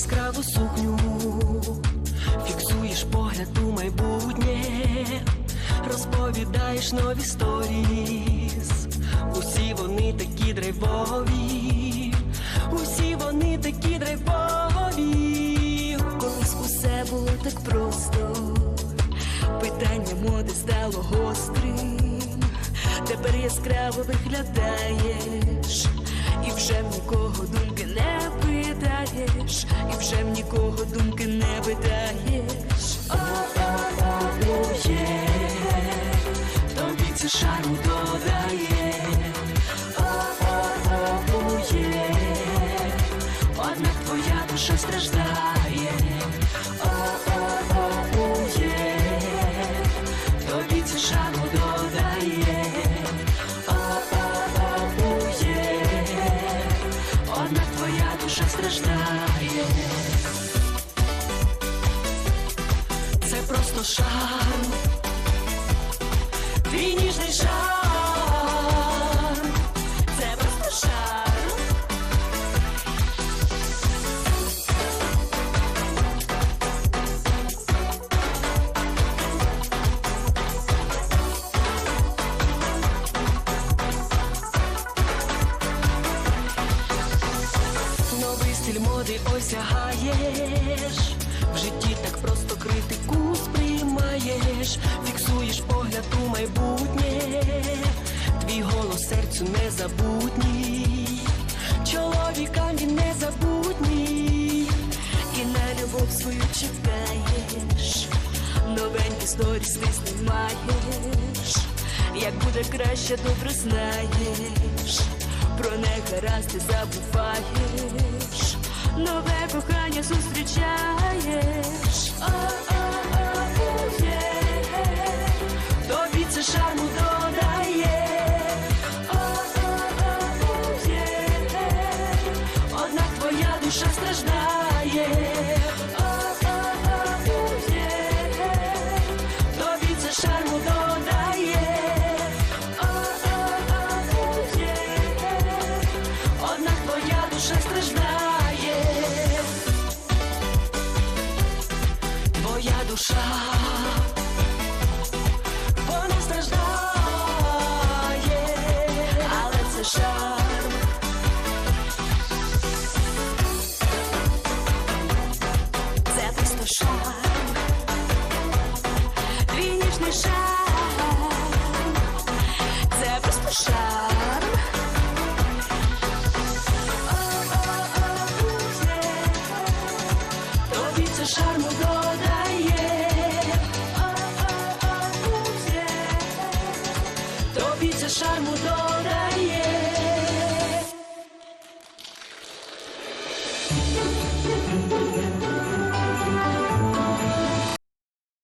сукню, фіксуєш погляд у майбутнє, розповідаєш нові сторіс. Усі вони такі драйвові, усі вони такі драйвові. Колись усе було так просто, питання моди стало гострим. Тепер яскраво виглядаєш, і вже нікого і вже нікого думки не видаєш. О-о-о-о-є, тобі це шарму додає. Однак твоя душа страждає. Душа страждає. Це просто шарм, твій ніжний шарм, Новий осягаєш, в житті так просто критику сприймаєш, фіксуєш погляд у майбутнє, твій голос серцю незабутній, чоловікам він незабутній, І на любов свою чекаєш, новенькі сторіс ти знімаєш, як буде краще, добре знаєш, про негаразди забуваєш, нове кохання зустрічаєш. Шарм. Шарм, твій ніжний шарм, це просто шарм. О-о-о-є. Тобі це шарму додає. te achar mudou daí.